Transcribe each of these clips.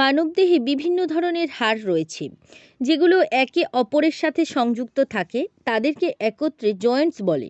মানবদেহে বিভিন্ন ধরনের হাড় রয়েছে, যেগুলো একে অপরের সাথে সংযুক্ত থাকে, তাদেরকে একত্রে জয়েন্টস বলে।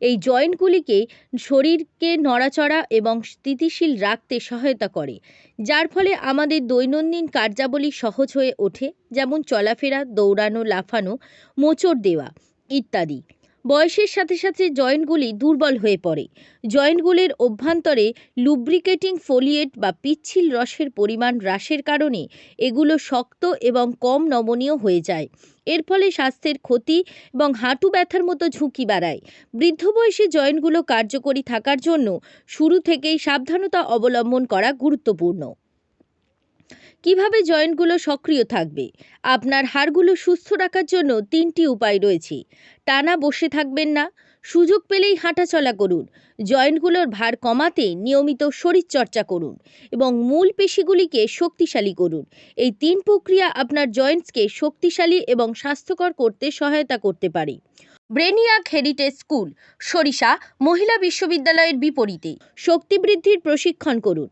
এই জয়েন্টগুলিকে শরীরকে নড়াচড়া এবং স্থিতিশীল রাখতে সহায়তা করে, যার ফলে আমাদের দৈনন্দিন কার্যাবলী সহজ হয়ে ওঠে, যেমন চলাফেরা, দৌড়ানো, লাফানো, মোচড় দেওয়া ইত্যাদি। বয়সের সাথে সাথে জয়েন্টগুলি দুর্বল হয়ে পড়ে। জয়েন্টগুলির অভ্যন্তরে লুব্রিকেটিং ফোলিয়েট বা পিচ্ছিল রসের পরিমাণ হ্রাসের কারণে এগুলো শক্ত এবং কম নমনীয় হয়ে যায়। এর ফলে স্বাস্থ্যের ক্ষতি এবং হাঁটু ব্যথার মতো ঝুঁকি বাড়ায়। বৃদ্ধ বয়সে জয়েন্টগুলো কার্যকরী থাকার জন্য শুরু থেকেই সাবধানতা অবলম্বন করা গুরুত্বপূর্ণ। কীভাবে জয়েন্টগুলো সক্রিয় থাকবে? আপনার হাড়গুলো সুস্থ রাখার জন্য তিনটি উপায় রয়েছে। টানা বসে থাকবেন না। সুযোগ পেলেই হাঁটাচলা করুন। জয়েন্টগুলোর ভার কমাতে নিয়মিত শরীরচর্চা করুন এবং মূল পেশিগুলিকে শক্তিশালী করুন। এই তিন প্রক্রিয়া আপনার জয়েন্টসকে শক্তিশালী এবং স্বাস্থ্যকর করতে সহায়তা করতে পারে। ব্রেনিয়াক হেরিটেজ স্কুল, সরিষা, মহিলা বিশ্ববিদ্যালয়ের বিপরীতে। শক্তি বৃদ্ধির প্রশিক্ষণ করুন।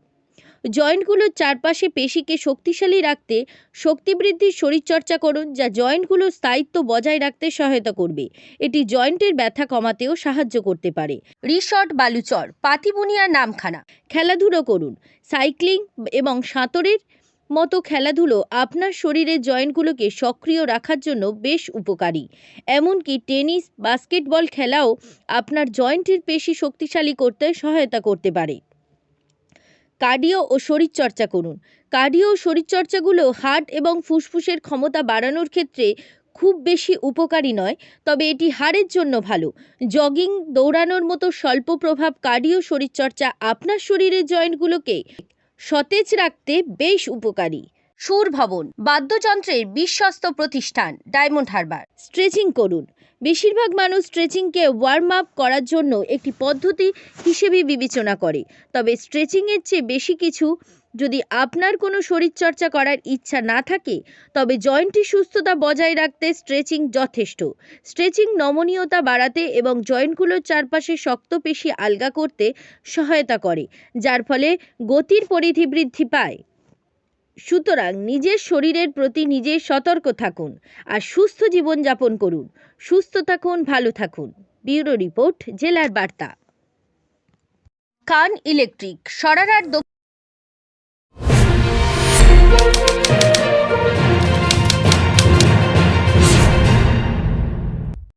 জয়েন্টগুলোর চারপাশে পেশিকে শক্তিশালী রাখতে শক্তি বৃদ্ধির শরীরচর্চা করুন, যা জয়েন্টগুলোর স্থায়িত্ব বজায় রাখতে সহায়তা করবে। এটি জয়েন্টের ব্যথা কমাতেও সাহায্য করতে পারে। রিসর্ট বালুচর, পাতিবুনিয়ার নামখানা। খেলাধুলো করুন। সাইক্লিং এবং সাঁতরের মতো খেলাধুলো আপনার শরীরের জয়েন্টগুলোকে সক্রিয় রাখার জন্য বেশ উপকারী। এমনকি টেনিস, বাস্কেটবল খেলাও আপনার জয়েন্টের পেশি শক্তিশালী করতে সহায়তা করতে পারে। কার্ডিও ও শরীরচর্চা করুন। কার্ডিও ও শরীরচর্চাগুলো হার্ট এবং ফুসফুসের ক্ষমতা বাড়ানোর ক্ষেত্রে খুব বেশি উপকারী নয়, তবে এটি হাড়ের জন্য ভালো। জগিং, দৌড়ানোর মতো স্বল্প প্রভাব কার্ডিও শরীরচর্চা আপনার শরীরের জয়েন্টগুলোকে সতেজ রাখতে বেশ উপকারী। সুর ভবন বাদ্যযন্ত্রের বিশ্বস্ত প্রতিষ্ঠান, ডায়মন্ড হারবার। স্ট্রেচিং করুন। বেশিরভাগ মানুষ স্ট্রেচিংকে ওয়ার্ম আপ করার জন্য একটি পদ্ধতি হিসেবে বিবেচনা করে। তবে স্ট্রেচিংয়ের চেয়ে বেশি কিছু যদি আপনার কোনো শরীরচর্চা করার ইচ্ছা না থাকে, তবে জয়েন্টের সুস্থতা বজায় রাখতে স্ট্রেচিং যথেষ্ট। স্ট্রেচিং নমনীয়তা বাড়াতে এবং জয়েন্টগুলোর চারপাশে শক্ত পেশি আলগা করতে সহায়তা করে, যার ফলে গতির পরিধি বৃদ্ধি পায়। সুতরাং নিজের শরীরের প্রতি নিজে সতর্ক থাকুন আর সুস্থ জীবন যাপন করুন। সুস্থ থাকুন, ভালো থাকুন। ব্যুরো রিপোর্ট, জেলার বার্তা। কান ইলেকট্রিক সরারার